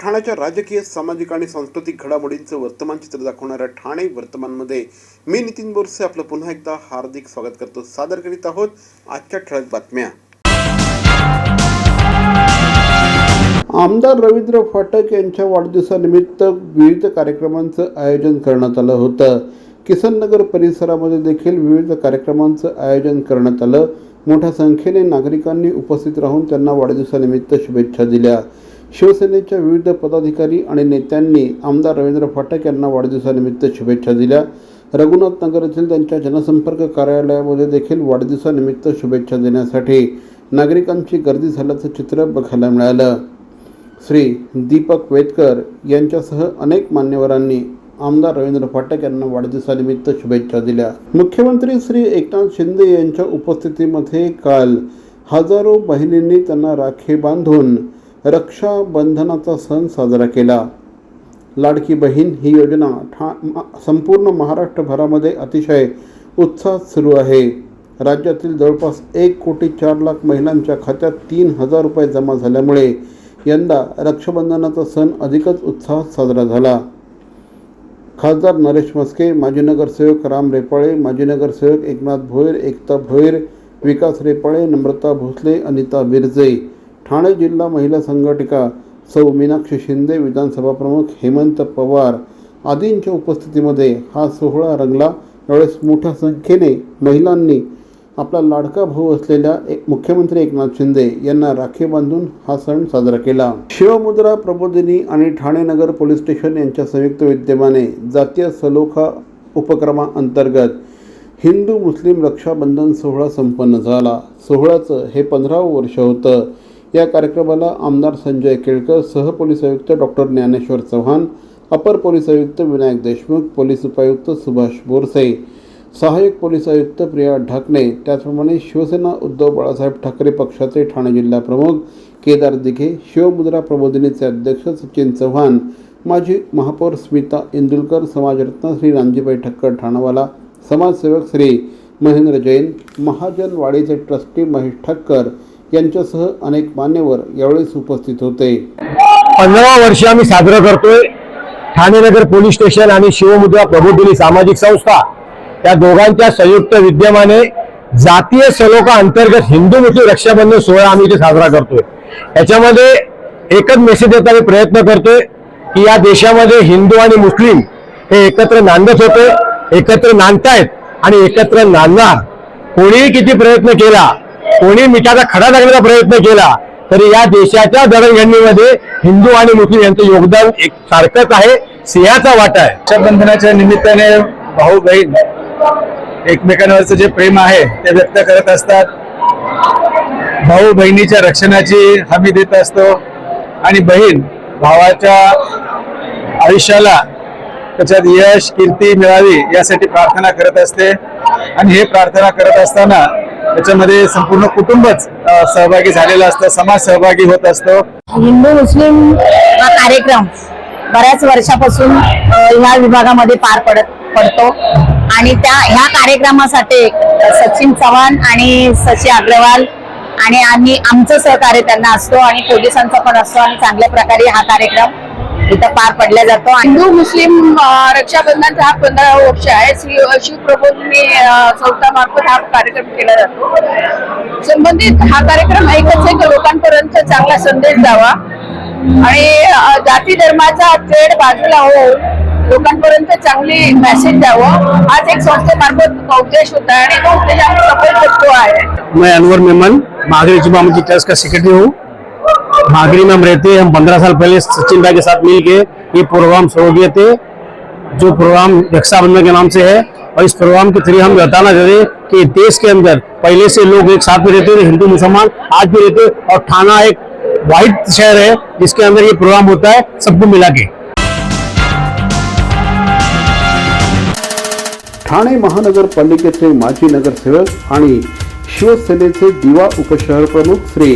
ठाण्याच्या राजकीय सामाजिक आणि सांस्कृतिक घडामोडींचं वर्तमान चित्र दाखवणाऱ्या ठाणे वर्तमानमध्ये मी नितीन बोरसे आपलं पुन्हा एकदा हार्दिक स्वागत करतो. सादर करीत आहोत आजच्या ठळक बातम्या. आमदार रवींद्र फाटक यांच्या वाढदिवसानिमित्त विविध कार्यक्रमांचं आयोजन करण्यात आलं होतं. किसननगर परिसरामध्ये देखील विविध कार्यक्रमांचं आयोजन करण्यात आलं. मोठ्या संख्येने नागरिकांनी उपस्थित राहून त्यांना वाढदिवसानिमित्त शुभेच्छा दिल्या. शिवसेनेच्या विविध पदाधिकारी आणि नेत्यांनी आमदार रवींद्र फाटक यांना वाढदिवसानिमित्त शुभेच्छा दिल्या. रघुनाथ नगर येथील त्यांच्या जनसंपर्क कार्यालयामध्ये देखील वाढदिवसानिमित्त शुभेच्छा देण्यासाठी नागरिकांची गर्दी झाल्याचं चित्र बघायला मिळालं. श्री दीपक वेदकर यांच्यासह अनेक मान्यवरांनी आमदार रवींद्र फाटक यांना वाढदिवसानिमित्त शुभेच्छा दिल्या. मुख्यमंत्री श्री एकनाथ शिंदे यांच्या उपस्थितीमध्ये काल हजारो बहिणींनी त्यांना राखी बांधून रक्षाबंधनाचा सण साजरा केला. लाडकी बहीण ही योजना ठा संपूर्ण महाराष्ट्रभरामध्ये अतिशय उत्साहात सुरू आहे. राज्यातील जवळपास एक कोटी चार लाख महिलांच्या खात्यात तीन हजार रुपये जमा झाल्यामुळे यंदा रक्षाबंधनाचा सण अधिकच उत्साहात साजरा झाला. खासदार नरेश मस्के माजी नगरसेवक राम रेपाळे माजी नगरसेवक एकनाथ भोईर एकता भोईर विकास रेपाळे नम्रता भोसले अनिता बिरजे ठाणे जिल्हा महिला संघटिका सौ मीनाक्षी शिंदे विधानसभा प्रमुख हेमंत पवार आदींच्या उपस्थितीमध्ये हा सोहळा रंगला. यावेळेस मोठ्या संख्येने महिलांनी आपला लाडका भाऊ असलेल्या एक मुख्यमंत्री एकनाथ शिंदे यांना राखी बांधून हा सण साजरा केला. शिवमुद्रा प्रबोधिनी आणि ठाणे नगर पोलीस स्टेशन यांच्या संयुक्त विद्यमाने जातीय सलोखा उपक्रमाअंतर्गत हिंदू मुस्लिम रक्षाबंधन सोहळा संपन्न झाला. सोहळ्याचं हे पंधरावं वर्ष होतं. या कार्यक्रमाला आमदार संजय केळकर सहपोलीस आयुक्त डॉक्टर ज्ञानेश्वर चव्हाण अपर पोलीस आयुक्त विनायक देशमुख पोलीस उपायुक्त सुभाष बोरसे सहाय्यक पोलीस आयुक्त प्रिया ढाकणे त्याचप्रमाणे शिवसेना उद्धव बाळासाहेब ठाकरे पक्षाचे ठाणे जिल्हा प्रमुख केदार दिघे शिवमुद्रा प्रबोधिनीचे अध्यक्ष सचिन चव्हाण माजी महापौर स्मिता इंदुलकर समाजरत्न श्री रामजीबाई ठक्कर ठाणावाला समाजसेवक श्री महेंद्र जैन महाजन वाडीचे ट्रस्टी महेश ठक्कर यांच्यासह अनेक मान्यवर यावेळेस उपस्थित होते. पंधरा वर्ष आम्ही साजरं करतोय. ठाणे नगर पोलीस स्टेशन आणि शिवमुद्रा प्रबोधिनी सामाजिक संस्था या दोघांच्या संयुक्त विद्यमाने जातीय सलोखा अंतर्गत हिंदू मुस्लिम रक्षाबंधन सोहळा आम्ही इथे साजरा करतोय. याच्यामध्ये एकच मेसेज देता मी प्रयत्न करतोय की या देशामध्ये हिंदू आणि मुस्लिम हे एकत्र नांदत होते एकत्र नांदतायत आणि एकत्र नांदणार. कोणीही किती प्रयत्न केला कोणी मिठाचा खडा टाकण्याचा प्रयत्न केला तरी या देशाच्या दळणघडणीमध्ये हिंदू आणि मुस्लिम यांचं योगदान एक सारखंच आहे सिंहाचा वाटा आहे. रक्षाबंधनाच्या निमित्ताने भाऊ बहीण एकमेकांवरचं जे प्रेम आहे ते व्यक्त करत असतात. भाऊ बहिणीच्या रक्षणाची हमी देत असतो आणि बहीण भावाच्या आयुष्याला त्याच्यात यश कीर्ती मिळावी यासाठी प्रार्थना करत असते. आणि हे प्रार्थना करत असताना त्याच्यामध्ये संपूर्ण कुटुंबच सहभागी झालेलं असतं समाज सहभागी होत असतो. हिंदू मुस्लिम हा कार्यक्रम बऱ्याच वर्षापासून ह्या विभागामध्ये पार पडत पडतो. आणि त्या ह्या कार्यक्रमासाठी सचिन चव्हाण आणि सचिन अग्रवाल आणि आम्ही आमचं सहकार्य त्यांना असतो आणि पोलिसांचा पण असतो आणि चांगल्या प्रकारे हा कार्यक्रम इथं पार पडला जातो. हिंदू मुस्लिम रक्षाबंधन हा पंधरा वर्ष आहे. श्री शिवप्रबोधिनी अ, संस्थामार्फत हा कार्यक्रम केला जातो. संबंधित हा कार्यक्रम ऐकत आहे की लोकांपर्यंत चांगला संदेश द्यावा. आणि जाती धर्माचा चेड बाजूला होऊन लोकांपर्यंत चांगली मेसेज द्यावं. हाच एक संस्थेमार्फत उद्देश होता आणि तो उद्देश आम्ही सफल करतो आहे. मैं अनवर मेमन, मागरी जुमा की ट्रस्ट का सेक्रेटरी हूँ। मागरी में हम रहते हैं, हम पंद्रह साल पहले सचिन भाई के साथ मिल के ये प्रोग्राम शुरू किए थे, जो प्रोग्राम रक्षाबंधन के नाम से है। और इस प्रोग्राम के थ्रू हम बताना चाहते कि देश के अंदर पहले से लोग एक साथ में रहते थे, हिंदू, मुसलमान, आज भी रहते और थाना एक वाइड शहर है, जिसके अंदर ये प्रोग्राम होता है, सबको मिला के। ठाणे महानगरपालिकेचे माजी नगरसेवक आणि शिवसेनेचे दिवा उपशहर प्रमुख श्री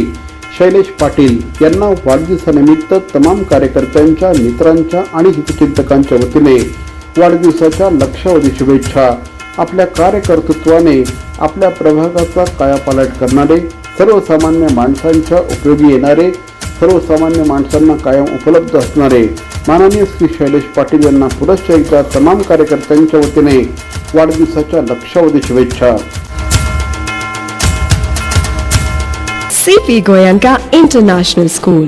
शैलेश पाटील यांना वाढदिवसानिमित्त तमाम कार्यकर्त्यांच्या मित्रांच्या आणि हितचिंतकांच्या वतीने वाढदिवसाच्या लक्षावधी शुभेच्छा. आपल्या कार्यकर्तृत्वाने आपल्या प्रभागाचा कायापालट करणारे सर्वसामान्य माणसांच्या उपयोगी येणारे सर्वसामान्य माणसांना कायम उपलब्ध असणारे माननीय श्री शैलेश पाटील यांना पुनश्च एकदा तमाम कार्यकर्त्यांच्या वतीने वाढदिवसाच्या लक्षावधी शुभेच्छा CP Goyanka International School.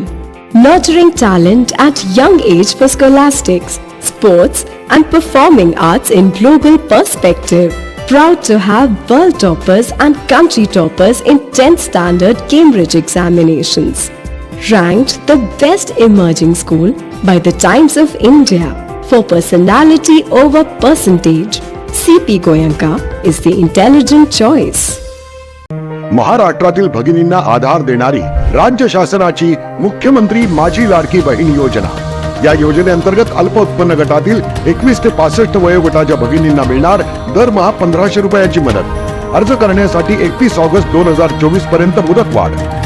Nurturing talent at young age for scholastics, sports, and performing arts in global perspective. Proud to have world toppers and country toppers in 10th standard Cambridge examinations. Ranked the best emerging school by the Times of India for personality over percentage. CP Goyanka is the intelligent choice. महाराष्ट्रातील भगिनींना आधार देणारी राज्य शासनाची मुख्यमंत्री माझी लाडकी बहीण योजना या योजनेअंतर्गत अल्प उत्पन्न गटातील एकवीस ते पासष्ट वयोगटाच्या भगिनींना मिळणार दरमहा पंधराशे रुपयाची मदत अर्ज करण्यासाठी एकतीस ऑगस्ट दोन हजार चोवीसपर्यंत मुदतवाढ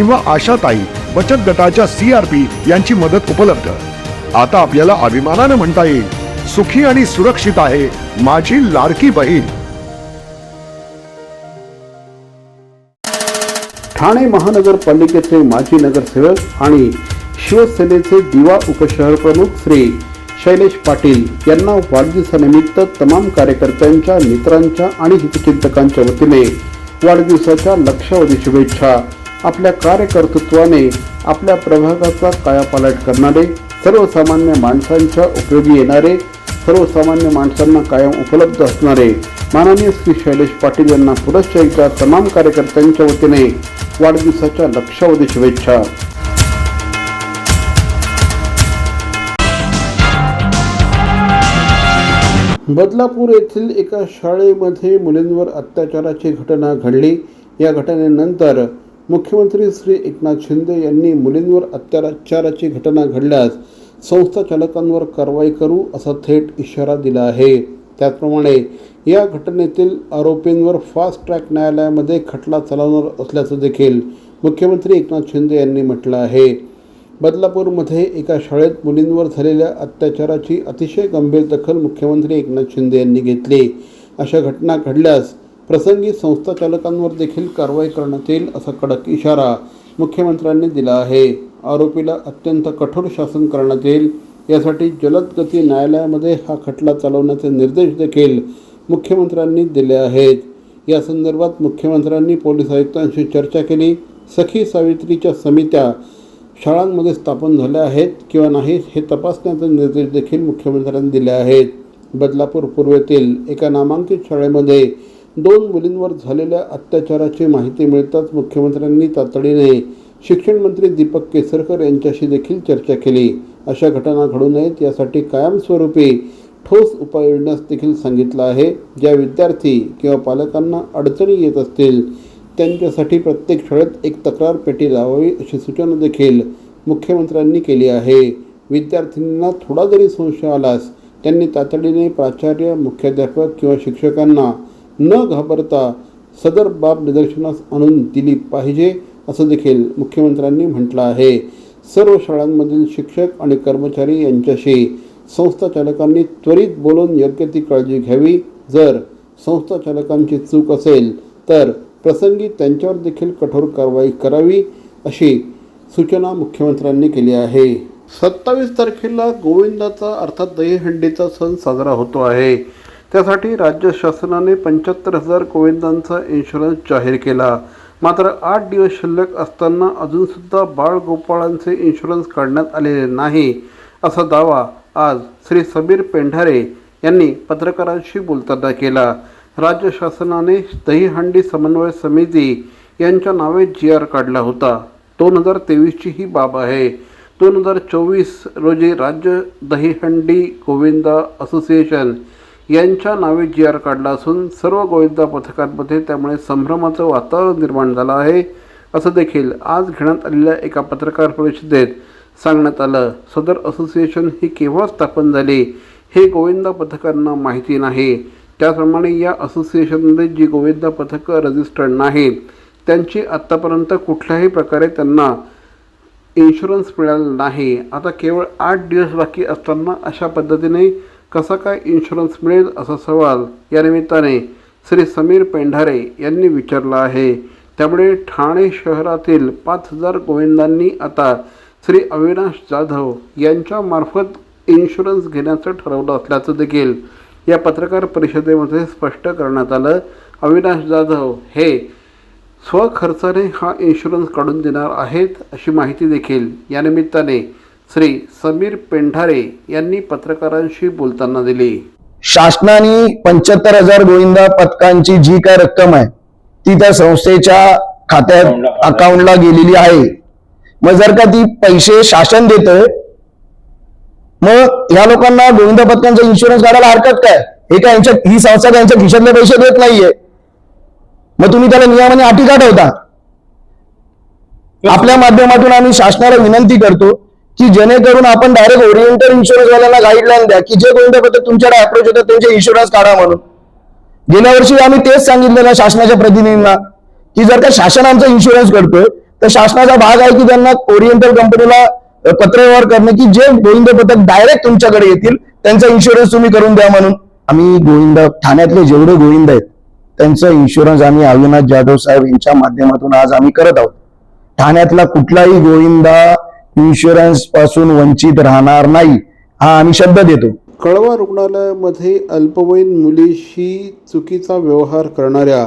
किंवा आशाताई बचत गटाच्या सीआरपी यांची मदत उपलब्ध. आता आपल्याला अभिमानानं म्हणता येईल सुखी आणि सुरक्षित आहे माझी लाडकी बहीण. ठाणे महानगरपालिकेचे माजी नगरसेवक आणि शिवसेनेचे दिवा उपशहर प्रमुख श्री शैलेश पाटील यांना वाढदिवसानिमित्त तमाम कार्यकर्त्यांच्या मित्रांच्या आणि हितचिंतकांच्या वतीने वाढदिवसाच्या लक्षावधी शुभेच्छा. आपल्या कार्यकर्तृत्वाने आपल्या प्रभागाचा कायापालट करणारे सर्वसामान्य माणसांच्या उपयोगी येणारे सर्वसामान्य माणसांना कायम उपलब्ध असणारे माननीय श्री शैलेश पाटील यांना पुनश्च एकदा तमाम कार्यकर्त्यांच्या वतीने वाढदिवसाच्या लक्षावधी शुभेच्छा. बदलापूर येथील एका शाळेमध्ये मुलींवर अत्याचाराची घटना घडली. या घटनेनंतर मुख्यमंत्री श्री एकनाथ शिंदे यांनी मुलींवर अत्याचाराची घटना घडल्यास संस्था चालकांवर कारवाई करू असा थेट इशारा दिला आहे. त्याचप्रमाणे या घटनेतील आरोपींवर फास्ट ट्रॅक न्यायालयामध्ये खटला चालवणार असल्याचं देखील मुख्यमंत्री एकनाथ शिंदे यांनी म्हटलं आहे. बदलापूरमध्ये एका शाळेत मुलींवर झालेल्या अत्याचाराची अतिशय गंभीर दखल मुख्यमंत्री एकनाथ शिंदे यांनी घेतली. अशा घटना घडल्यास प्रसंगी संस्था चालकांवर देखील कारवाई करण्यात येईल असा कडक इशारा मुख्यमंत्र्यांनी दिला आहे. आरोपीला अत्यंत कठोर शासन करण्यात येईल. यासाठी जलद गती न्यायालयामध्ये हा खटला चालवण्याचे निर्देश देखील मुख्यमंत्र्यांनी दिले आहेत. या संदर्भात मुख्यमंत्र्यांनी पोलीस आयुक्तांशी चर्चा केली. सखी सावित्रीच्या समित्या शाळांमध्ये स्थापन झाल्या आहेत किंवा नाही हे तपासण्याचे निर्देश देखील मुख्यमंत्र्यांनी दिले आहेत. बदलापूर पूर्वेतील एका नामांकित शाळेमध्ये दोन मुलींवर झालेल्या अत्याचाराची माहिती मिळताच मुख्यमंत्र्यांनी तातडीने शिक्षण मंत्री दीपक केसरकर यांच्याशी देखील चर्चा केली. अशा घटना घडू नयेत यासाठी कायमस्वरूपी ठोस उपाययोजनास देखील सांगितलं आहे. ज्या विद्यार्थी किंवा पालकांना अडचणी येत असतील त्यांच्यासाठी प्रत्येक शाळेत एक तक्रार पेटी लावावी अशी सूचना देखील मुख्यमंत्र्यांनी केली आहे. विद्यार्थ्यांना थोडा जरी संशय आलास त्यांनी तातडीने प्राचार्य मुख्याध्यापक किंवा शिक्षकांना न घाबरता सदर बाब निदर्शनास आणून दिली पाहिजे असं देखील मुख्यमंत्र्यांनी म्हटलं आहे. सर्व शाळांमधील शिक्षक आणि कर्मचारी यांच्याशी संस्था चालकांनी त्वरित बोलून योग्य ती काळजी घ्यावी. जर संस्था चालकांची चूक असेल तर प्रसंगी त्यांच्यावर देखील कठोर कारवाई करावी अशी सूचना मुख्यमंत्र्यांनी केली आहे. सत्तावीस तारखेला गोविंदाचा अर्थात दहीहंडीचा सण साजरा होतो आहे. त्यासाठी राज्य शासनाने पंच्याहत्तर हजार गोविंदांचा इन्शुरन्स जाहीर केला. मात्र आठ दिवस शिल्लक असताना अजूनसुद्धा बाळगोपाळांचे इन्शुरन्स काढण्यात आलेले नाही असा दावा आज श्री समीर पेंढारे यांनी पत्रकारांशी बोलताना केला. राज्य शासनाने दहीहंडी समन्वय समिती यांच्या नावे जी आर काढला होता. दोन हजार तेवीसची ही बाब आहे. दोन हजार चोवीस रोजी राज्य दहीहंडी गोविंदा असोसिएशन यांच्या नावे जी आर काढला असून सर्व गोविंदा पथकांमध्ये त्यामुळे संभ्रमाचं वातावरण निर्माण झालं आहे असं देखील आज घेण्यात आलेल्या एका पत्रकार परिषदेत सांगण्यात आलं. सदर असोसिएशन ही केव्हा स्थापन झाली हे गोविंदा पथकांना माहिती नाही. त्याचप्रमाणे या असोसिएशनमध्ये जी गोविंदा पथकं रजिस्टर्ड नाहीत त्यांची आत्तापर्यंत कुठल्याही प्रकारे त्यांना इन्शुरन्स मिळाला नाही. आता केवळ आठ दिवस बाकी असताना अशा पद्धतीने कसा काय इन्शुरन्स मिळेल असा सवाल या निमित्ताने श्री समीर पेंढारे यांनी विचारला आहे. त्यामुळे ठाणे शहरातील पाच हजार गोविंदांनी आता श्री अविनाश जाधव यांच्यामार्फत इन्शुरन्स घेण्याचं ठरवलं असल्याचं देखील या पत्रकार परिषदेमध्ये स्पष्ट करण्यात आलं. अविनाश जाधव हे स्वखर्चाने हा इन्शुरन्स काढून देणार आहेत अशी माहिती देखील या निमित्ताने श्री समीर पेंढारे यांनी पत्रकारांशी बोलताना दिली. शासनाने पंच्याहत्तर हजार गोविंदा पथकांची जी काय रक्कम आहे ती त्या संस्थेच्या खात्यात अकाउंटला गेलेली आहे. मग जर का ती पैसे शासन देत मग या लोकांना गोविंदा पथकांचा इन्शुरन्स काढायला हरकत काय? हे काय यांच्या ही संस्था त्यांच्या खिशातले पैसे देत नाहीये? मग तुम्ही त्याला नियमाने अटी काढवता आपल्या माध्यमातून आम्ही शासनाला विनंती करतो की जेणेकरून आपण डायरेक्ट ओरिएंटल इन्शुरन्स वाल्यांना गाईडलाईन द्या की जे गोविंदा पथक तुमच्याकडे अप्रोच होतात त्यांचे इन्शुरन्स काढा म्हणून. गेल्या वर्षी आम्ही तेच सांगितलेलं शासनाच्या प्रतिनिधींना की जर का शासन आमचा इन्शुरन्स करतोय तर शासनाचा भाग आहे की त्यांना ओरिएंटल कंपनीला पत्रव्यवहार करणे की जे गोविंद पथक डायरेक्ट तुमच्याकडे येतील त्यांचा इन्शुरन्स तुम्ही करून द्या म्हणून. आम्ही गोविंद ठाण्यातले जेवढे गोविंद आहेत त्यांचा इन्शुरन्स आम्ही अविनाश जाधव साहेब यांच्या माध्यमातून आज आम्ही करत आहोत. ठाण्यातला कुठलाही गोविंदा इन्शुरन्सपासून वंचित राहणार नाही हा आम्ही शब्द देतो. कळवा रुग्णालयामध्ये अल्पवयीन मुलीशी चुकीचा व्यवहार करणाऱ्या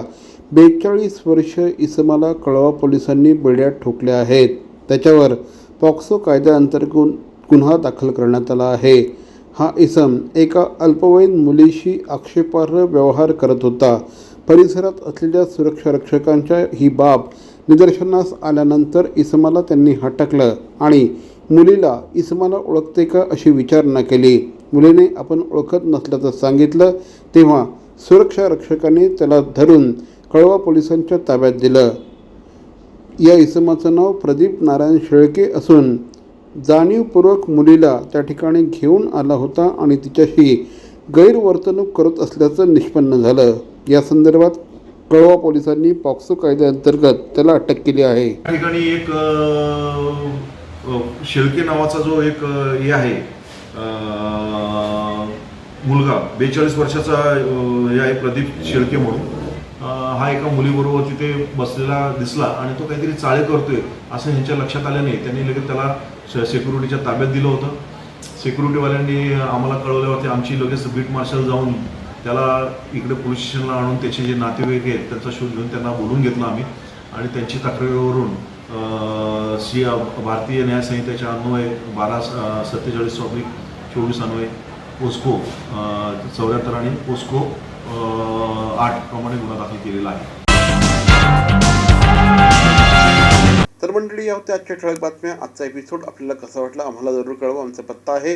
बेचाळीस वर्ष इसमाला कळवा पोलिसांनी बेड्यात ठोकल्या आहेत. त्याच्यावर पॉक्सो कायद्याअंतर्गत गुन्हा दाखल करण्यात आला आहे. हा इसम एका अल्पवयीन मुलीशी आक्षेपार्ह व्यवहार करत होता. परिसरात असलेल्या सुरक्षा रक्षकांच्या ही बाब निदर्शनास आल्यानंतर इसमाला त्यांनी हटकलं आणि मुलीला इसमाला ओळखते का अशी विचारणा केली. मुलीने आपण ओळखत नसल्याचं सांगितलं तेव्हा सुरक्षा रक्षकाने त्याला धरून कळवा पोलिसांच्या ताब्यात दिलं. या इसमाचं नाव प्रदीप नारायण शेळके असून जाणीवपूर्वक मुलीला त्या ठिकाणी घेऊन आला होता आणि तिच्याशी गैरवर्तणूक करत असल्याचं निष्पन्न झालं. या संदर्भात कळवा पोलिसांनी पॉक्सो कायद्याअंतर्गत त्याला अटक केली आहे. या ठिकाणी एक शेळके नावाचा जो एक हे आहे मुलगा बेचाळीस वर्षाचा हे आहे प्रदीप शेळके म्हणून हा एका मुलीबरोबर तिथे बसलेला दिसला आणि तो काहीतरी चाळे करतोय असं ह्यांच्या लक्षात आल्याने त्यांनी लगेच त्याला सिक्युरिटीच्या ताब्यात दिलं होतं. सिक्युरिटीवाल्यांनी आम्हाला कळवल्यावरती आमची लगेच बीट मार्शल जाऊन त्याला इकडे पोलीस स्टेशनला आणून त्याचे जे नातेवाईक आहेत त्यांचा शोध घेऊन त्यांना बोलून घेतलं आम्ही. आणि त्यांची तक्रारीवरून सी भारतीय न्यायसंहितेच्या अन्वये बारा सत्तेचाळीस ऑब्लिक चोवीस अन्वये पोस्को चौऱ्याहत्तर आणि पोस्को आठ प्रमाणे गुन्हा दाखल केलेला आहे. तर मंडळी या होत्या आजच्या ठळक बातम्या. आजचा एपिसोड आपल्याला कसा वाटला आम्हाला जरूर कळवा. आमचा पत्ता आहे